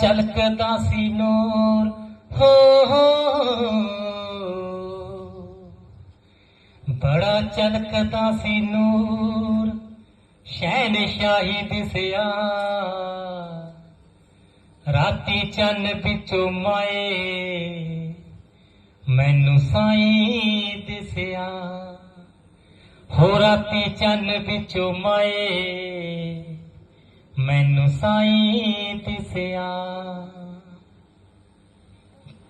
ਚਲਕਦਾ ਸੀ ਨੂਰ। ਹੋ ਹੋ। ਬੜਾ ਚਲਕਦਾ ਸੀ ਨੂਰ। ਸ਼ਹਿਨਸ਼ਾਹੀ ਦਿਸਿਆ। ਰਾਤੀ ਚੰਨ ਵਿੱਚੋਂ ਮਾਏ। ਮੈਨੂੰ ਸਾਈ ਦਿਸਿਆ। ਹੋ, ਰਾਤੀ ਚੰਨ ਵਿੱਚੋਂ ਮਾਏ। ਮੈਨੂੰ ਸਾਈਂ ਦਿਸਿਆ।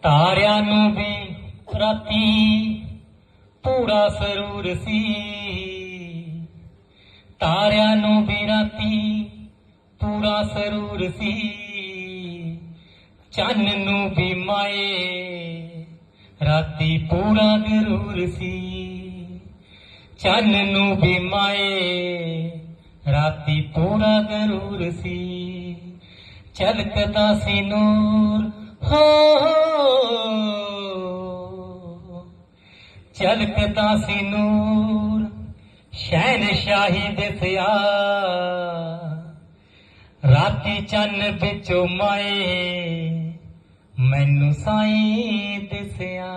ਤਾਰਿਆਂ ਨੂੰ ਵੀ ਰਾਤੀ ਪੂਰਾ ਸਰੂਰ ਸੀ। ਤਾਰਿਆਂ ਨੂੰ ਵੀ ਰਾਤੀ ਪੂਰਾ ਸਰੂਰ ਸੀ। ਚੰਨ ਨੂੰ ਵੀ ਮਾਏ, ਰਾਤੀ ਪੂਰਾ ਗਰੂਰ ਸੀ। ਚੰਨ ਨੂੰ ਵੀ ਮਾਏ ਰਾਤੀ ਪੂਰਾ ਗਰੂਰ ਸੀ ਚਲਕਦਾ ਸੀ ਨੂਰ। ਹੋ ਚਲਕਦਾ ਸੀ ਨੂਰ ਸ਼ਾਹੀ ਦਿਸਿਆ ਰਾਤੀ ਚੰਨ ਵਿੱਚੋਂ ਮਾਏ, ਮੈਨੂੰ ਸਾਈਂ ਦਿਸਿਆ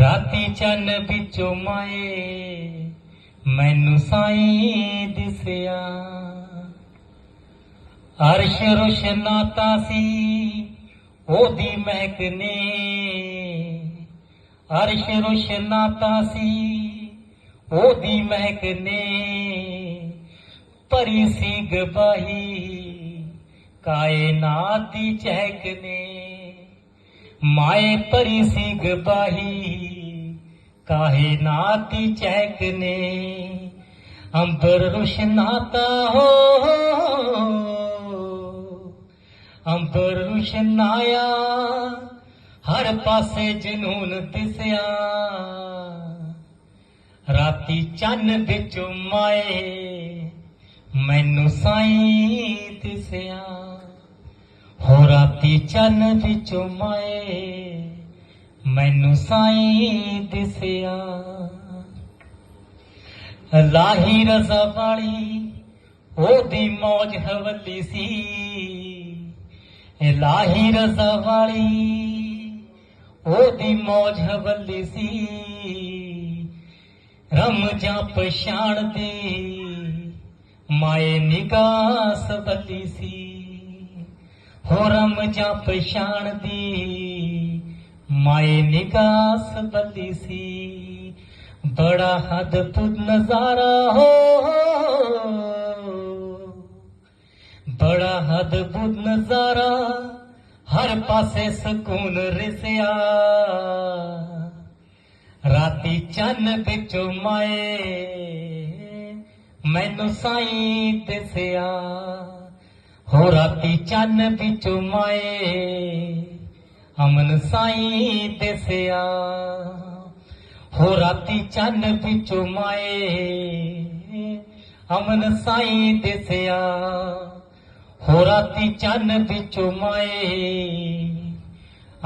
ਰਾਤੀ ਚੰਨ ਵਿੱਚੋਂ ਮਾਏ ਮੈਨੂੰ ਸਾਈਂ ਦਿਸਿਆ। ਅਰਸ਼ ਰੁਸ਼ਨਾਤਾ ਸੀ, ਉਹਦੀ ਮਹਿਕ ਨੇ ਅਰਸ਼ ਰੁਸ਼ਨਾਤਾ ਸੀ, ਉਹਦੀ ਮਹਿਕ ਨੇ ਭਰੀ ਸੀ ਗਵਾਹੀ ਕਾਇਨਾਤ ਦੀ ਚਹਿਕ ਨੇ ਮਾਏ ਭਰੀ ਸੀ ਗਵਾਹੀ ਕਾਇਨਾਤ ਦੀ ਚਹਿਕ ਨੇ? ਅੰਬਰ ਰੁਸ਼ਨਾਤਾ, ਹੋ ਅੰਬਰ ਰੁਸ਼ਨਾਇਆ, ਹਰ ਪਾਸੇ ਜਨੂਨ ਦਿਸਿਆ ਰਾਤੀ ਚੰਨ ਵਿੱਚੋਂ ਮਾਏ, ਮੈਨੂੰ ਸਾਈਂ ਦਿਸਿਆ ਹੋ ਰਾਤੀ ਚੰਨ ਵਿੱਚੋਂ ਮਾਏ ਮੈਨੂੰ ਸਾਈਂ ਦਿਸਿਆ। ਲਾਹੀ ਰਜ਼ਾ ਵਾਲੀ ਉਹਦੀ ਮੌਜ ਹਵਲੀ ਸੀ। ਲਾਹੀ ਰਜ਼ਾ ਵਾਲੀ ਉਹਦੀ ਮੌਜ ਹਵਲੀ ਸੀ। ਰਮ ਰਮਜਾਂ ਪਛਾਣਦੀ ਮਾਏ ਨਿਗਾਸ ਬੱਲੀ ਸੀ। ਹੋ ਰਮ ਰਮਜਾਂ ਪਛਾਣਦੀ ਮਾਏ ਨਿਗਾਸ ਬੱਲੀ ਸੀ। ਬੜਾ ਹਦਪੁਰ ਨਜ਼ਾਰਾ ਹੋ। ਬੜਾ ਅਦਭੁਤ ਨਜ਼ਾਰਾ, ਹਰ ਪਾਸੇ ਸਕੂਨ ਰਿਸਿਆ। ਰਾਤੀ ਚੰਨ ਵਿੱਚੋਂ ਮਾਏ ਮੈਨੂੰ ਸਾਈਂ ਦਿਸਿਆ। ਹੋ ਰਾਤੀ ਚੰਨ ਵਿੱਚੋਂ ਮਾਏ ਅਮਨ ਸਾਈਂ ਦਿਸਿਆ ਹੋ ਰਾਤੀ ਚੰਨ ਵਿੱਚੋਂ ਮਾਏ। ਅਮਨ ਸਾਈਂ ਦਿਸਿਆ ਹੋ ਰਾਤੀ ਚੰਨ ਵਿੱਚੋਂ ਮਾਏ।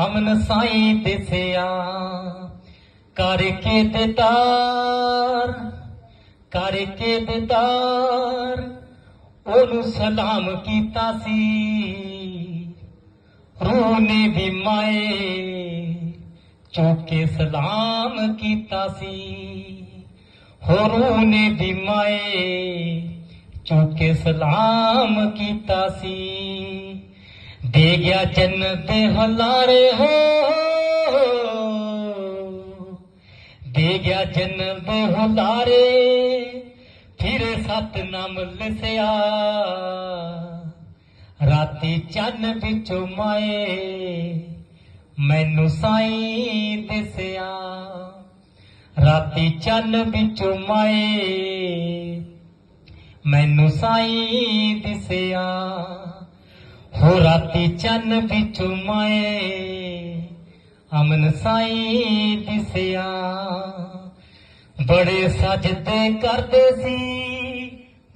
ਅਮਨ ਸਾਈਂ ਦਿਸਿਆ ਕਰਕੇ ਦਿਦਾਰ ਕਰਕੇ ਦਿਦਾਰ ਉਹਨੂੰ ਸਲਾਮ ਕੀਤਾ ਸੀ। ਰੂਹ ਵੀ ਮਾਏ, ਚੌਕੇ ਸਲਾਮ ਕੀਤਾ ਸੀ। ਹੋ ਨੇ ਵੀ ਮਾਏ, ਚੌਕੇ ਸਲਾਮ ਕੀਤਾ ਸੀ। ਦੇ ਗਿਆ ਜੰਨਤ ਦੇ ਹਲਾਰੇ ਹੋ। ਦੇ ਗਿਆ ਜੰਨਤ ਦੇ ਹਲਾਰੇ, ਫਿਰ ਸਤਨਾਮ ਲਿਸਿਆ। ਰਾਤੀ ਚੰਨ ਵਿੱਚੋਂ ਮਾਏ, ਮੈਨੂੰ ਸਾਈਂ ਦਿਸਿਆ। ਰਾਤੀ ਚੰਨ ਵਿੱਚੋਂ ਮਾਏ, ਮੈਨੂੰ ਸਾਈਂ ਦਿਸਿਆ। ਹੋ ਰਾਤੀ ਚੰਨ ਵਿੱਚੋਂ ਮਾਏ, ਅਮਨ ਸਾਈਂ ਦਿਸਿਆ। ਬੜੇ ਸਜਦੇ ਕਰਦੇ ਸੀ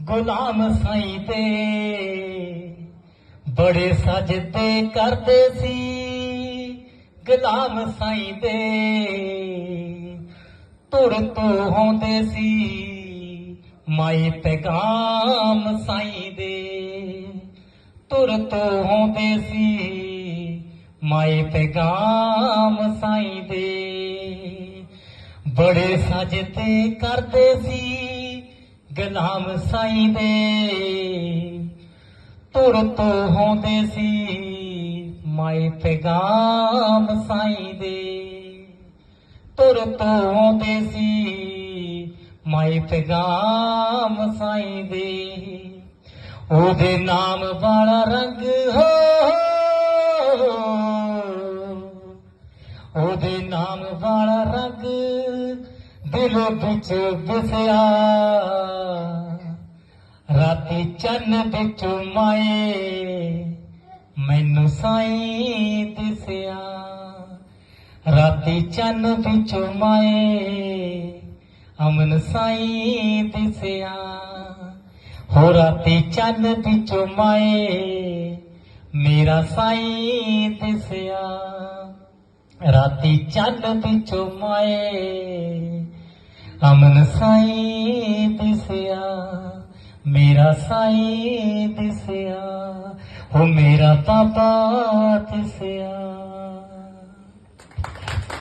ਗੁਲਾਮ ਸਾਈਂ ਤੇ। ਬੜੇ ਸਜਦੇ ਕਰਦੇ ਸੀ, ਗੁਲਾਮ ਸਾਈਂ ਦੇ ਤੁਰ ਤੋਂ ਹੁੰਦੇ ਸੀ, ਮਾਈ ਪੈਗਾਮ ਸਾਈਂ ਦੇ। ਤੁਰ ਤੋਂ ਹੁੰਦੇ ਸੀ ਮਾਏ ਪੈਗਾਮ ਸਾਈਂ ਦੇ। ਬੜੇ ਸਜਦੇ ਕਰਦੇ ਸੀ, ਗੁਲਾਮ ਸਾਈਂ ਦੇ। ਤੁਰ ਤੋਂ ਹੁੰਦੇ ਸੀ। ਮਾਏ ਪੈਗਾਮ ਸਾਈਂ ਦੇ। ਤੁਰ ਤੋਂ ਹੁੰਦੇ ਸੀ। ਮਾਏ ਪੈਗਾਮ ਸਾਈਂ ਦੇ। ਉਹਦੇ ਨਾਮ ਵਾਲਾ ਰੰਗ ਹੋ। ਉਹਦੇ ਨਾਮ ਵਾਲਾ ਰੰਗ ਦਿਲ ਵਿੱਚ ਵਸਿਆ ਰਾਤੀ ਚੰਨ ਵਿੱਚ ਚੁਮਾਏ ਮੈਨੂੰ ਸਾਈਂ ਦਿਸਿਆ। ਰਾਤੀ ਚੰਨ ਵਿੱਚ ਮਾਏ, ਅਮਨ ਸਾਈਂ ਦਿਸਿਆ। ਹੋ ਰਾਤੀ ਚੰਨ ਵਿੱਚ ਮਾਏ, ਮੇਰਾ ਸਾਈਂ ਦਿਸਿਆ। ਰਾਤੀ ਚੰਨ ਵਿੱਚ ਮਾਏ, ਅਮਨ ਸਾਈਂ ਦਿਸਿਆ। ਮੇਰਾ ਸਾਈਂ ਦਿਸਿਆ ਹੋ ਮੇਰਾ ਬਾਬਾ ਦਿਸਿਆ